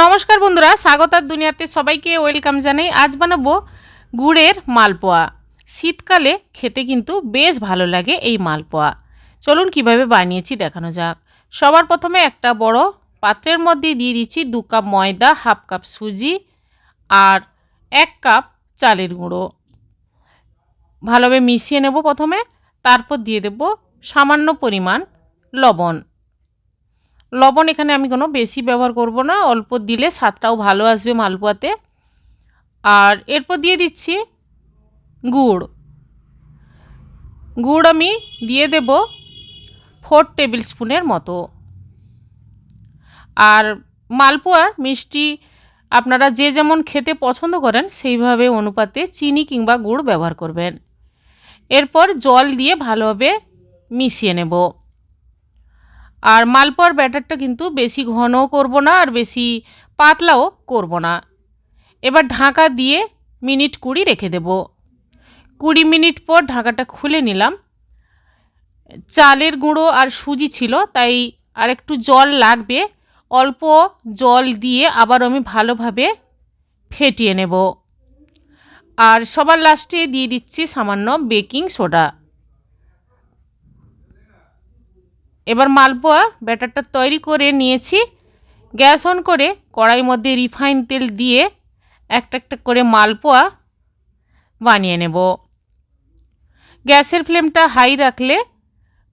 নমস্কার বন্ধুরা, স্বাগতার দুনিয়াতে সবাইকে ওয়েলকাম জানাই। আজ বানাবো গুড়ের মালপোয়া। শীতকালে খেতে কিন্তু বেশ ভালো লাগে এই মালপোয়া। চলুন কীভাবে বানিয়েছি দেখানো যাক। সবার প্রথমে একটা বড় পাত্রের মধ্যে দিয়ে দিচ্ছি দু কাপ ময়দা, হাফ কাপ সুজি আর এক কাপ চালের গুঁড়ো। ভালোভাবে মিশিয়ে নেব প্রথমে, তারপর দিয়ে দেব সামান্য পরিমাণ লবণ। লবণ এখানে আমি কোনো বেশি ব্যবহার করব না, অল্প দিলে স্বাদটাও ভালো আসবে মালপোয়াতে। আর এরপর দিয়ে দিচ্ছি গুড়। গুড় আমি দিয়ে দেব ফোর টেবিল স্পুনের মতো। আর মালপোয়ার মিষ্টি আপনারা যে যেমন খেতে পছন্দ করেন, সেইভাবে অনুপাতে চিনি কিংবা গুড় ব্যবহার করবেন। এরপর জল দিয়ে ভালোভাবে মিশিয়ে নেব। আর মালপোয়ার ব্যাটারটা কিন্তু বেশি ঘনও করব না আর বেশি পাতলাও করব না। এবার ঢাকা দিয়ে মিনিট কুড়ি রেখে দেব। কুড়ি মিনিট পর ঢাকাটা খুলে নিলাম। চালের গুঁড়ো আর সুজি ছিল, তাই আর একটু জল লাগবে। অল্প জল দিয়ে আবার আমি ভালোভাবে ফেটিয়ে নেব। আর সবার লাস্টে দিয়ে দিচ্ছি সামান্য বেকিং সোডা। এবার মালপোয়া ব্যাটারটা তৈরি করে নিয়েছি। গ্যাস অন করে কড়াইয়ের মধ্যে রিফাইন তেল দিয়ে একটা একটা করে মালপোয়া বানিয়ে নেব। গ্যাসের ফ্লেমটা হাই রাখলে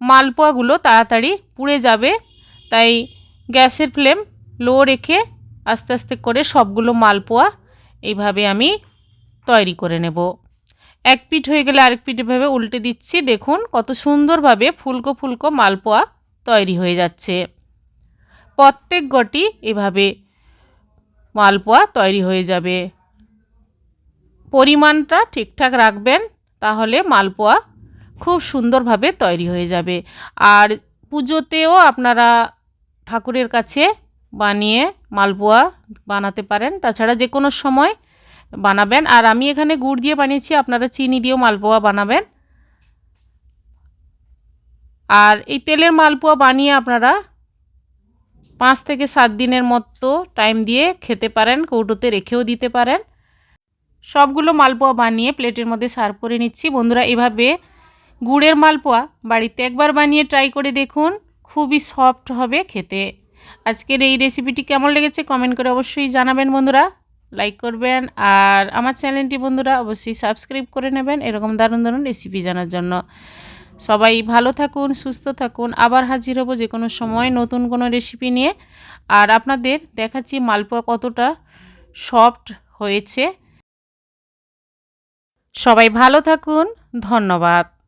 মালপোয়াগুলো তাড়াতাড়ি পুড়ে যাবে, তাই গ্যাসের ফ্লেম লো রেখে আস্তে আস্তে করে সবগুলো মালপোয়া এইভাবে আমি তৈরি করে নেব। এক পিঠ হয়ে গেলে আরেক পিঠ এভাবে উল্টে দিচ্ছি। দেখুন কত সুন্দরভাবে ফুলকো ফুলকো মালপোয়া তৈরি হয়ে যাচ্ছে। প্রত্যেক গটি এভাবে মালপোয়া তৈরি হয়ে যাবে। পরিমাণটা ঠিকঠাক রাখবেন, তাহলে মালপোয়া খুব সুন্দরভাবে তৈরি হয়ে যাবে। আর পুজোতেও আপনারা ঠাকুরের কাছে বানিয়ে মালপোয়া বানাতে পারেন। তাছাড়া যে কোনো সময় বানাবেন। আর আমি এখানে গুড় দিয়ে বানিয়েছি, আপনারা চিনি দিয়েও মালপোয়া বানাবেন। আর এই তেলের মালপোয়া বানিয়ে আপনারা পাঁচ থেকে সাত দিনের মতো টাইম দিয়ে খেতে পারেন, কৌটোতে রেখেও দিতে পারেন। সবগুলো মালপোয়া বানিয়ে প্লেটের মধ্যে সার্ভ করে নিচ্ছি। বন্ধুরা, এভাবে গুড়ের মালপোয়া বাড়িতে একবার বানিয়ে ট্রাই করে দেখুন, খুবই সফট হবে খেতে। আজকের এই রেসিপিটি কেমন লেগেছে কমেন্ট করে অবশ্যই জানাবেন বন্ধুরা, লাইক করবেন আর আমার চ্যানেলটি বন্ধুরা অবশ্যই সাবস্ক্রাইব করে নেবেন, এরকম দারুণ দারুণ রেসিপি জানার জন্য। সবাই ভালো থাকুন, সুস্থ থাকুন। আবার হাজির হব যে কোনো সময় নতুন কোনো রেসিপি নিয়ে। আর আপনাদের দেখাচ্ছি মালপোয়া কতটা সফট হয়েছে। সবাই ভালো থাকুন, ধন্যবাদ।